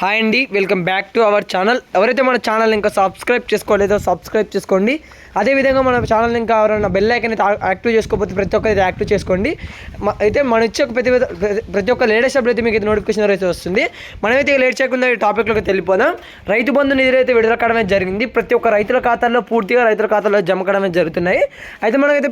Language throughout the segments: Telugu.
హాయ్ అండి welcome back to our channel. ఎవరైతే మన ఛానల్ ఇంకా సబ్స్క్రైబ్ చేసుకోలేదో సబ్స్క్రైబ్ చేసుకోండి. అదేవిధంగా మన ఛానల్ ఇంకా ఎవరైనా బెల్ ఐకన్ అయితే యాక్టివ్ చేసుకోకపోతే ప్రతి ఒక్కరు యాక్టివ్ చేసుకోండి. మ- అయితే మన ఇచ్చే ఒక ప్రతి ప్రతి ఒక్క లేటెస్ట్ అప్డేట్ అయితే మీకు అయితే నోటిఫికేషన్ అయితే వస్తుంది. మనమైతే లేట్ చేయకుండా ఈ టాపిక్లోకి వెళ్ళిపోదాం. రైతు బంధు నిధులు అయితే విడుదల కావడమే జరిగింది. ప్రతి ఒక్క రైతుల ఖాతాల్లో పూర్తిగా రైతుల ఖాతాలో జమ కడమే జరుగుతున్నాయి. అయితే మనకైతే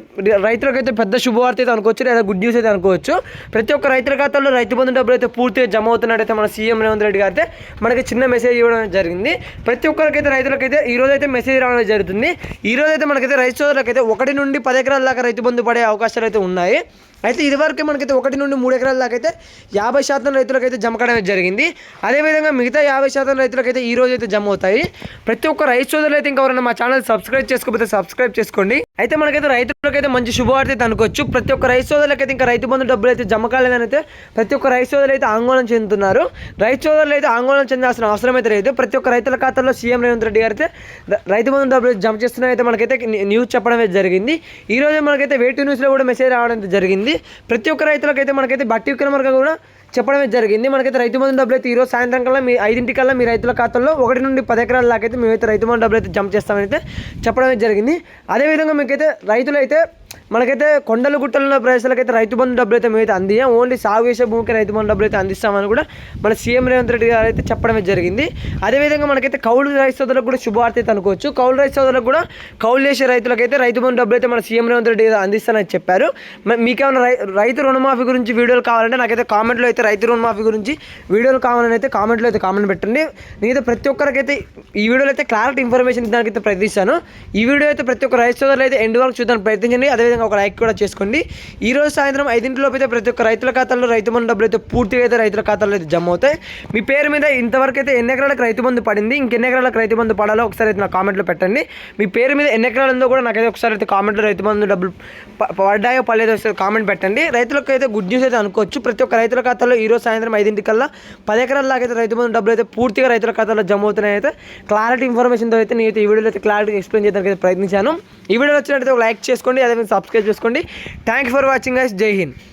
రైతులకైతే పెద్ద శుభవార్త అయితే అనుకోవచ్చు లేదా గుడ్ న్యూస్ అయితే అనుకోవచ్చు. ప్రతి ఒక్క రైతుల ఖాతాలో రైతు బంధు డబ్బులు అయితే పూర్తిగా జమ అవుతున్నట్టయితే మన సీఎం రేవంత్ రెడ్డి గారు అయితే మనకి చిన్న మెసేజ్ ఇవ్వడం జరిగింది. ప్రతి ఒక్కరికైతే రైతులకైతే ఈ రోజైతే అయితే మెసేజ్ రావడం జరుగుతుంది. ఈ రోజైతే అయితే మనకైతే రైతు సోదరులకైతే ఒకటి నుండి పది ఎకరాల దాకా రైతు బంధు పడే అవకాశాలు అయితే ఉన్నాయి. అయితే ఇదివరకు మనకైతే ఒకటి నుండి మూడు ఎకరాల దాకా అయితే యాభై శాతం రైతులకైతే జమ కావడం జరిగింది. అదేవిధంగా మిగతా యాభై శాతం రైతులకైతే ఈ రోజు అయితే జమ అవుతాయి. ప్రతి ఒక్క రైతు సోదరులు అయితే ఇంకెవరైనా మా ఛానల్ సబ్స్క్రైబ్ చేసుకోకపోతే సబ్స్క్రైబ్ చేసుకోండి. అయితే మనకైతే రైతులకైతే మంచి శుభవార్త అయితే అనుకోవచ్చు. ప్రతి ఒక్క రైతు సోదరులకైతే ఇంకా రైతు బంధు డబ్బులు అయితే జమ కాలేదని అయితే ప్రతి ఒక్క రైతు సోదరులు అయితే ఆందోళన చెందుతున్నారు. రైతు సోదరులు అయితే ఆందోళన చెందాల్సిన అవసరం అయితే లేదు. ప్రతి ఒక్క రైతుల ఖాతాలో సీఎం రేవంత్ రెడ్డి గారు అయితే రైతు బంధు డబ్బులు జమ చేస్తున్న అయితే మనకైతే న్యూస్ చెప్పడం అయితే జరిగింది. ఈ రోజు మనకైతే వేటి న్యూస్లో కూడా మెసేజ్ రావడం జరిగింది. ప్రతి ఒక్క రైతులకైతే మనకైతే బట్టి విక్రమార్క కూడా చెప్పడమే జరిగింది. మనకైతే రైతు బంధు డబ్బులు అయితే ఈరోజు సాయంత్రం కల్లా మీ ఐదింటికల్లా మీ రైతుల ఖాతాల్లో ఒకటి నుండి పది ఎకరాల దాకా అయితే మేమైతే రైతు బంధు డబ్బులు అయితే జమ చేస్తామని అయితే చెప్పడమే జరిగింది. అదేవిధంగా మీకైతే రైతులు అయితే మనకైతే కొండలు గుట్టలు ఉన్న ప్రదేశాలకైతే రైతు బంధు డబ్బులు అయితే మేమైతే అందియాం ఓన్లీ సాగు చేసే భూమికి రైతు బంధు డబ్బులు అయితే అందిస్తామని కూడా మన సీఎం రేవంత్ రెడ్డి గారు అయితే చెప్పడమే జరిగింది. అదేవిధంగా మనకైతే కౌలు రైతు సోదరులకు కూడా శుభవార్త అయితే అనుకోవచ్చు. కౌలు రైతు సోదరులకు కూడా కౌలు చేసే రైతులకైతే రైతు బంధు డబ్బులు అయితే మన సీఎం రేవంత్ రెడ్డి గారు అందిస్తానని చెప్పారు. మీకేమైనా రై రైతు రుణమాఫీ గురించి వీడియోలు కావాలంటే నాకైతే కామెంట్లో అయితే రైతు రుణమాఫీ గురించి వీడియోలు కావాలని అయితే కామెంట్లో అయితే కామెంట్ పెట్టండి. నేనైతే ప్రతి ఒక్కరికైతే ఈ వీడియోలో అయితే క్లారిటీ ఇన్ఫర్మేషన్ ఇవ్వడానికి అయితే ప్రయత్నిస్తాను. ఈ వీడియో అయితే ప్రతి ఒక్క రైతు సోదరులు అయితే ఎండ్ వరకు చూడడానికి ప్రయత్నించండి. అదేవిధంగా ఒక లైక్ కూడా చేసుకోండి. ఈ రోజు సాయంత్రం ఐదింటిలోపు అయితే ప్రతి ఒక్క రైతుల ఖాతాలో రైతు బంధు డబ్బులు అయితే పూర్తిగా అయితే రైతుల ఖాతాలో అయితే జమ అవుతాయి. మీ పేరు మీద ఇంతవరకు అయితే ఎన్ని ఎకరాలకు రైతు బంధు పడింది ఇంకెన్ని ఎకరాలకు రైతు బంధు పడాలో ఒకసారి అయితే నా కామెంట్లో పెట్టండి. మీ పేరు మీద ఎన్ని ఎకరాలు ఉందో కూడా నాకైతే ఒకసారి అయితే కామెంట్లో రైతు బంధు డబ్బులు ప- పడ్డాయో పడలేదో ఒకసారి కామెంట్ పెట్టండి. రైతులకు అయితే గుడ్ న్యూస్ అయితే అనుకోవచ్చు. ప్రతి ఒక్క రైతుల ఖాతాలో ఈ రోజు సాయంత్రం ఐదింటికల్లా పది ఎకరాల అయితే రైతు బంధు డబ్బులు అయితే పూర్తిగా రైతుల ఖాతాలో జమ అవుతున్నాయి అయితే క్లారిటీ ఇన్ఫర్మేషన్తో అయితే నేను ఈ వీడియోలో అయితే క్లారిటీ ఎక్స్ప్లెయిన్ చేయడానికి అయితే ప్రయత్నించాను. ఈ వీడియో వచ్చినట్టయితే ఒక లైక్ చేసుకోండి అదేవిధంగా సబ్స్క్రైబ్ చేసుకోండి. థ్యాంక్ ఫర్ వాచింగ్ గైస్ జై హింద్